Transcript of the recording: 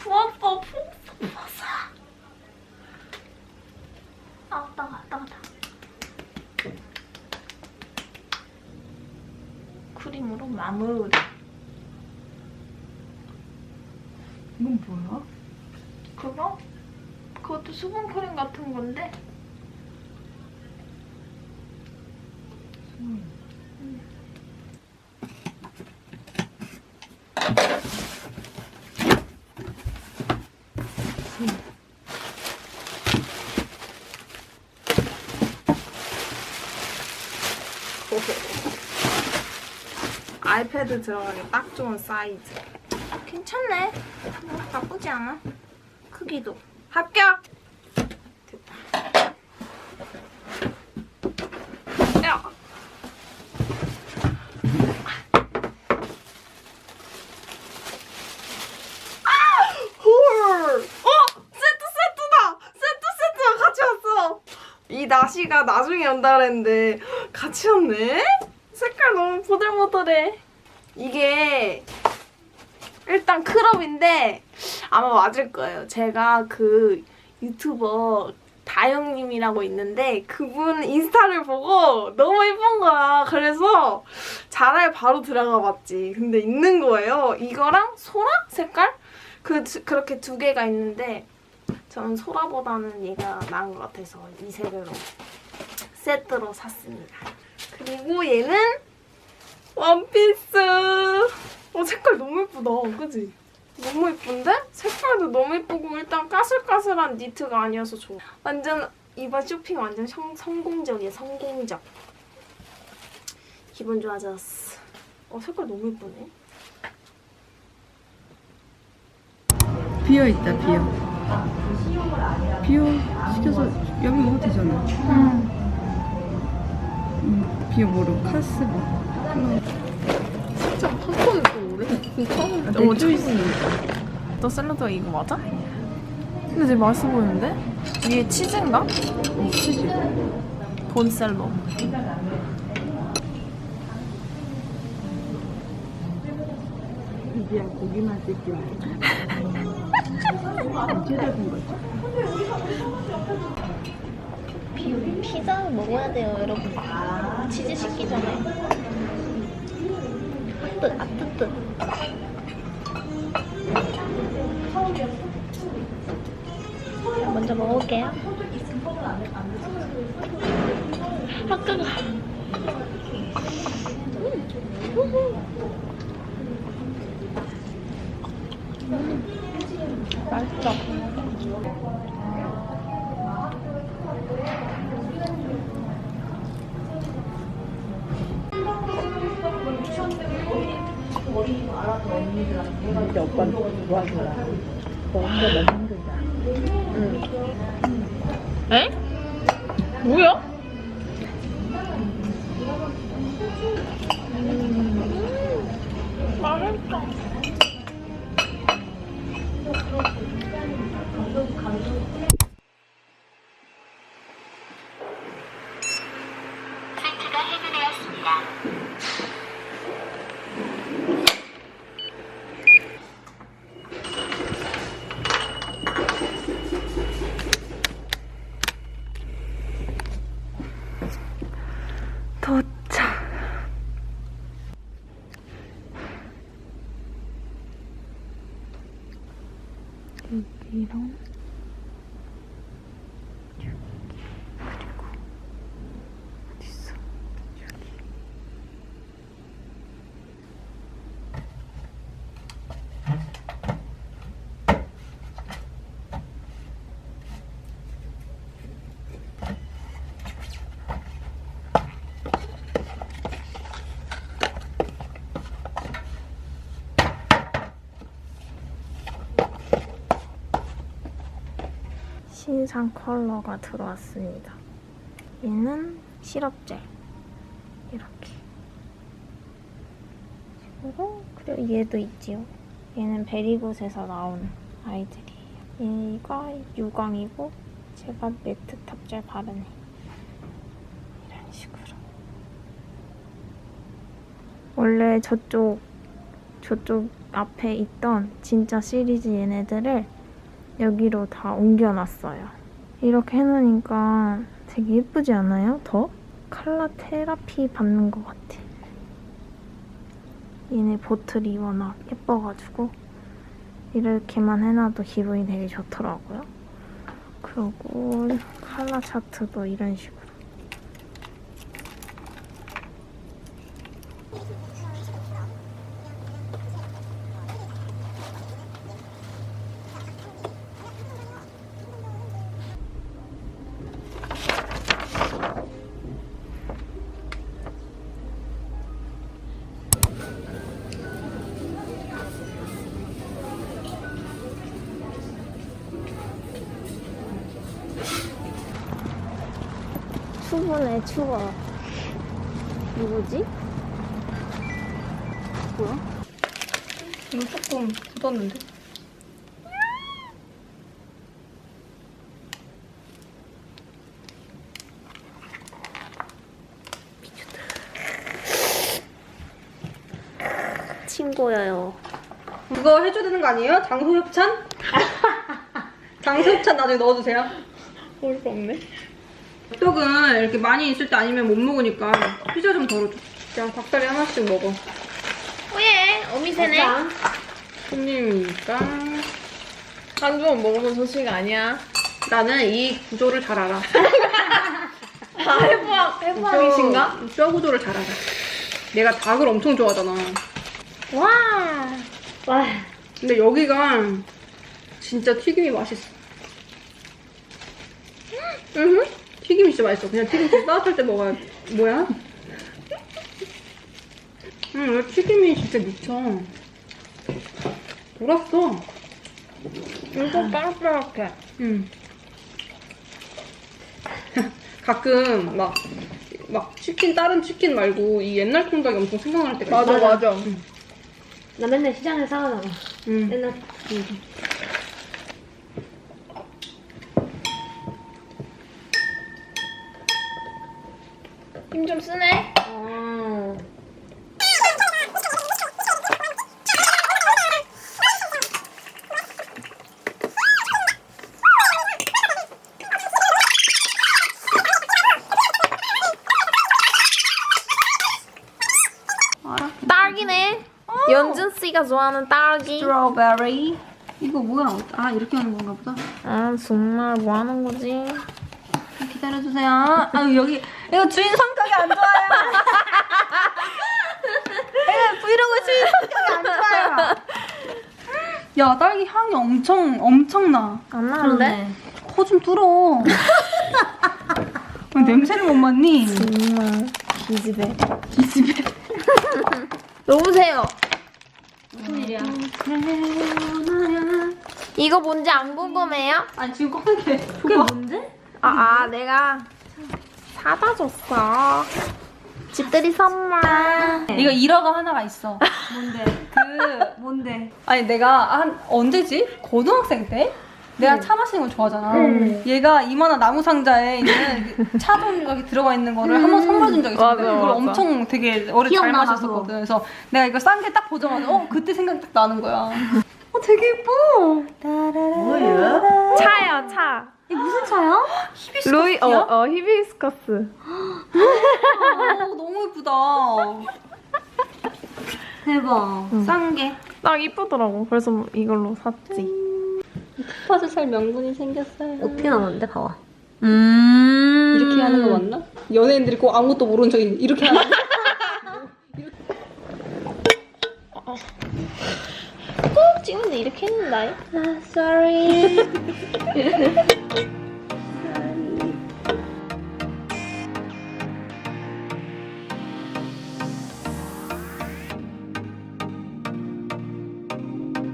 부었어, 부었어, 부었어. 아, 따가, 따가, 따가. 크림으로 마무리. 이건 뭐야? 그거? 그것도 수분 크림 같은 건데. 아이패드 들어가기 딱 좋은 사이즈. 괜찮네. 뭐, 나쁘지 않아. 크기도. 합격! 됐다. 야! 아! 헐! 어! 세트 세트다! 세트 세트가 같이 왔어! 이 나시가 나중에 온다 그랬는데 같이 왔네? 너무 보들보들해. 이게 일단 크롭인데 아마 맞을 거예요. 제가 그 유튜버 다영님이라고 있는데 그분 인스타를 보고 너무 예쁜 거야. 그래서 자라에 바로 들어가 봤지. 근데 있는 거예요. 이거랑 소라 색깔? 그 두- 그렇게 두 개가 있는데 저는 소라보다는 얘가 나은 것 같아서 이 색으로 세트로 샀습니다. 그리고 얘는 원피스. 어 색깔 너무 예쁘다. 그지? 너무 예쁜데? 색깔도 너무 예쁘고 일단 까슬까슬한 니트가 아니어서 좋아. 완전 이번 쇼핑 완전 성, 성공적이야. 성공적. 기분 좋아졌어. 어 색깔 너무 예쁘네. 비어 있다 비어 비어 시켜서 여기 먹어도 되잖아 응. 음, 비어 뭐로 카스 뭐 오래? 처음 있어 너 샐러드가 이거 맞아? 근데 되게 맛있어 보이는데? 위에 치즈인가? 어, 치즈 본셀러. 비비야 고기만 피, 피자 먹어야 돼요, 여러분. 치즈 식기 전에. 뜨, 아, 뜨, 뜨. 자, 먼저 먹어볼게요. 아, 뜨거. 맛있어. 진짜 오빠는 좋아하더라 너 혼자 너무 힘들다 에? 뭐야? 맛있어. 세트가 해제되었습니다. 도착. 여기랑 여기 그리고 어딨어? 여기. 신상 컬러가 들어왔습니다. 얘는 시럽젤. 이렇게. 그리고, 그리고 얘도 있지요. 얘는 베리굿에서 나온 아이들이에요. 얘가 유광이고, 제가 매트 탑젤 바르네. 이런 식으로. 원래 저쪽 저쪽 앞에 있던 진짜 시리즈 얘네들을 여기로 다 옮겨놨어요. 이렇게 해놓으니까 되게 예쁘지 않아요? 더? 칼라 테라피 받는 것 같아. 얘네 보틀이 워낙 예뻐가지고 이렇게만 해놔도 기분이 되게 좋더라고요. 그리고 칼라 차트도 이런 식으로. 추분해 추워. 누구지? 이거 조금 굳었는데? 친구예요. 그거 해줘야 되는 거 아니에요? 장소 협찬? 장소 협찬 나중에 넣어주세요. 어이가 없네. 떡은 이렇게 많이 있을 때 아니면 못 먹으니까 피자 좀 덜어줘. 그냥 닭다리 하나씩 먹어. 오예, 어미새네. 손님이니까. 한두 번 먹으면 소식 아니야. 나는 이 구조를 잘 알아. 아, 해부학, 해부학이신가? 뼈, 뼈 구조를 잘 알아. 내가 닭을 엄청 좋아하잖아. 와. 와. 근데 여기가 진짜 튀김이 맛있어. 응? 튀김이 진짜 맛있어. 그냥 튀김 따뜻할 때 먹어야 뭐야? 응, 여기 튀김이 진짜 미쳐. 돌았어. 엄청 빠락빠락해. 응. 가끔 막, 막 치킨, 다른 치킨 말고 이 옛날 통닭이 엄청 생각날 때가 있어. 맞아, 맞아. 나 맨날 시장에서 사가잖아. 응. 맨날. 힘 좀 쓰네. 아. 딸기네. 연준 씨가 좋아하는 딸기. 스트로베리. 이거 뭐야? 아, 이렇게 하는 건가 보다. 아 정말 뭐 하는 거지? 기다려주세요. 아 여기 이거 주인 성격이 안 좋아요. 이거 브이로그 주인 성격이 안 좋아요. 야 딸기 향이 엄청 엄청 나. 안 나는데? 코 좀 뚫어. 왜 냄새를 못 맡니? 정말 기집애. 기집애. 여보세요. 무슨 일이야? 이거 뭔지 안 궁금해요? 아니 지금 꺼낸 게. 그게 뭔데? 아, 아 내가 사다 줬어. 집들이 선물. 이거 일화가 하나가 있어. 뭔데? 그 뭔데? 아니 내가 한 언제지? 고등학생 때? 내가 차 마시는 걸 좋아하잖아. 얘가 이만한 나무 상자에 있는 차좀 여기 들어가 있는 거를 한번 선물해 준 적이 있어. 맞아, 그걸 맞아. 엄청 되게 어릴 때 잘 기억나서. 마셨었거든. 그래서 내가 이거 싼 게 딱 보자마자 어 그때 생각이 딱 나는 거야. 어 되게 예뻐. 뭐예요? 차요, 차. 이 무슨 차야? 루이, 어, 어, 히비스커스. 어, 너무 예쁘다. 대박. 싼 게. 딱 이쁘더라고. 그래서 이걸로 샀지. 파스 살 명분이 생겼어요. 어떻게 나왔는데? 봐봐. 음. 이렇게 하는 거 맞나? 연예인들이 꼭 아무것도 모르는 척 이렇게 하는 거. 꼭 찍는데 이렇게 했는다. 아, sorry.